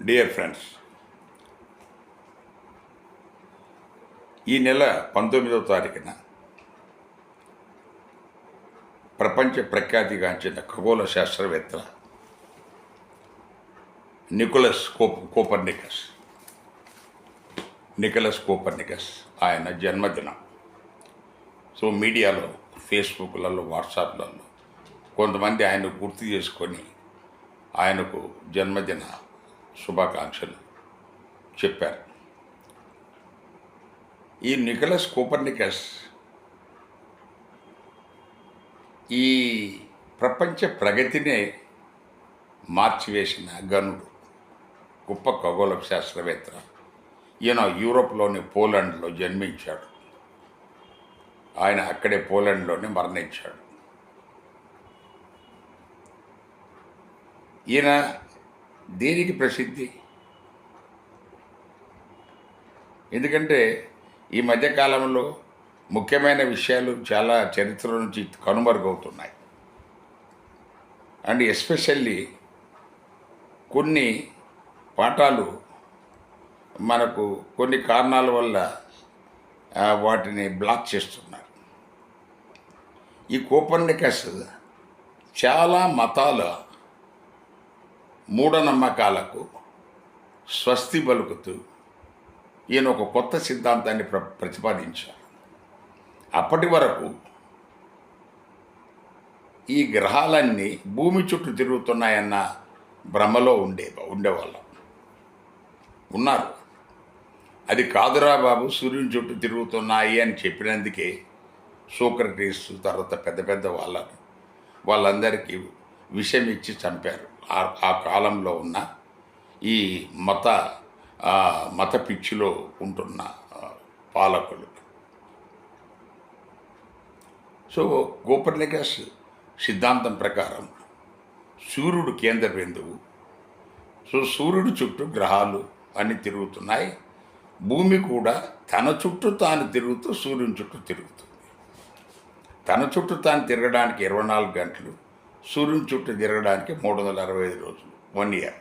Dear friends ఈ నెల పంతొమ్మిదవ తారీఖున ప్రపంచ ప్రఖ్యాతిగాంచిన ఖగోళ శాస్త్రవేత్త Nicolaus cope Copernicus Nicolaus Copernicus ఆయన జన్మదినం. సో మీడియాలో ఫేస్బుక్లలో వాట్సాప్లలో కొంతమంది ఆయన గుర్తు చేసుకొని ఆయనకు జన్మదిన శుభాకాంక్షలు. చెప్పారు. ఈ నికలస్ కోపర్నికస్ ఈ ప్రపంచ ప్రగతినే మార్చివేసిన గనుడు గొప్ప ఖగోళ శాస్త్రవేత్త. ఈయన యూరోప్లోని పోలాండ్లో జన్మించాడు. ఆయన అక్కడే పోలాండ్లోనే మరణించాడు. ఈయన దేనికి ప్రసిద్ధి? ఎందుకంటే ఈ మధ్యకాలంలో ముఖ్యమైన విషయాలు చాలా చరిత్ర నుంచి కనుమరుగవుతున్నాయి. అండ్ ఎస్పెషల్లీ కొన్ని పాఠాలు మనకు కొన్ని కారణాల వల్ల వాటిని బ్లాక్ చేస్తున్నారు. ఈ కోపర్నికస్ చాలా మతాల మూఢనమ్మకాలకు స్వస్తి పలుకుతూ ఈయన ఒక కొత్త సిద్ధాంతాన్ని ప్ర ప్రతిపాదించారు. అప్పటి వరకు ఈ గ్రహాలన్నీ భూమి చుట్టూ తిరుగుతున్నాయన్న భ్రమలో ఉండే ఉండేవాళ్ళం. ఉన్నారు. అది కాదురా బాబు సూర్యుని చుట్టూ తిరుగుతున్నాయి అని చెప్పినందుకే సూక్రటీస్ తర్వాత పెద్ద పెద్ద వాళ్ళని వాళ్ళందరికీ విషం ఇచ్చి చంపారు. ఆ- కాలంలో ఉన్న ఈ మత మత పిచ్చిలో ఉంటున్న పాలకులు. సో గోపర్నికస్ సిద్ధాంతం ప్రకారం సూర్యుడు కేంద్ర బిందువు సో సూర్యుడు చుట్టూ గ్రహాలు అన్ని తిరుగుతున్నాయి. భూమి కూడా తన చుట్టూ తాను తిరుగుతూ సూర్యుని చుట్టూ తిరుగుతుంది. తన చుట్టూ తాను తిరగడానికి ఇరవై నాలుగు గంటలు సూర్యుని చుట్టూ తిరగడానికి మూడు వందల అరవై ఐదు రోజులు వన్ ఇయర్.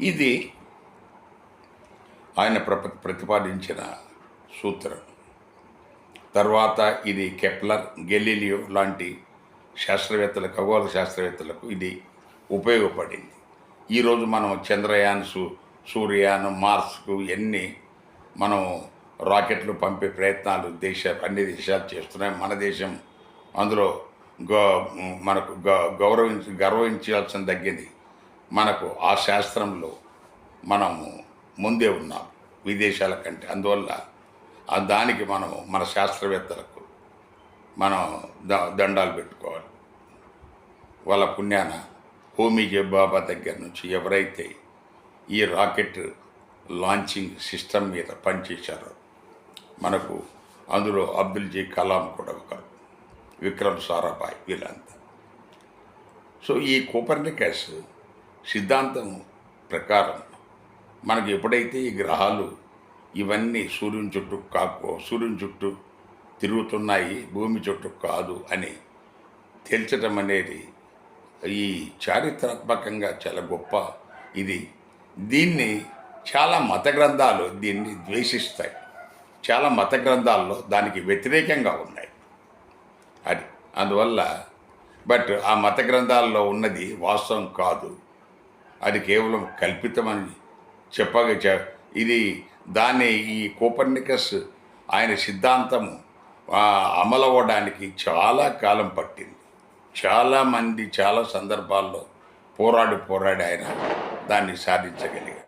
ఇది ఆయన ప్ర ప్రతిపాదించిన సూత్రం. తర్వాత ఇది కెప్లర్ గెలీలియో లాంటి శాస్త్రవేత్తల ఖగోళ శాస్త్రవేత్తలకు ఇది ఉపయోగపడింది. ఈరోజు మనం చంద్రయాన్ సూ సూర్యయాన్ మార్స్కు ఎన్ని మనం రాకెట్లు పంపే ప్రయత్నాలు దేశ అన్ని దేశాలు చేస్తున్నాయి. మన దేశం అందులో మనకు గౌ గౌరవించి గర్వించాల్సిన తగ్గింది మనకు ఆ శాస్త్రంలో మనము ముందే ఉన్నాం విదేశాల కంటే. అందువల్ల ఆ దానికి మనము మన శాస్త్రవేత్తలకు మనం ద దండాలు పెట్టుకోవాలి. వాళ్ళ పుణ్యాన హోమీజే బాబా దగ్గర నుంచి ఎవరైతే ఈ రాకెట్ లాంచింగ్ సిస్టమ్ మీద పనిచేశారో మనకు అందులో అబ్దుల్ జీ కలాం కూడా ఒకరు. విక్రమ్ సారాభాయ్ వీళ్ళంతా. సో ఈ కోపర్నికస్ సిద్ధాంతం ప్రకారం మనకి ఎప్పుడైతే ఈ గ్రహాలు ఇవన్నీ సూర్యుని చుట్టూ కాకో సూర్యుని చుట్టూ తిరుగుతున్నాయి భూమి చుట్టూ కాదు అని తేల్చడం అనేది ఈ చారిత్రాత్మకంగా చాలా గొప్ప ఇది. దీన్ని చాలా మత గ్రంథాలు దీన్ని ద్వేషిస్తాయి. చాలా మత గ్రంథాల్లో దానికి వ్యతిరేకంగా ఉన్నాయి. అది. అందువల్ల బట్ ఆ మత గ్రంథాల్లో ఉన్నది వాస్తవం కాదు. అది కేవలం కల్పితమని చెప్పగ ఇది దాన్ని ఈ కోపర్నికస్ ఆయన సిద్ధాంతము అమలవ్వడానికి చాలా కాలం పట్టింది. చాలామంది చాలా సందర్భాల్లో పోరాడి పోరాడి ఆయన దాన్ని సాధించగలిగారు.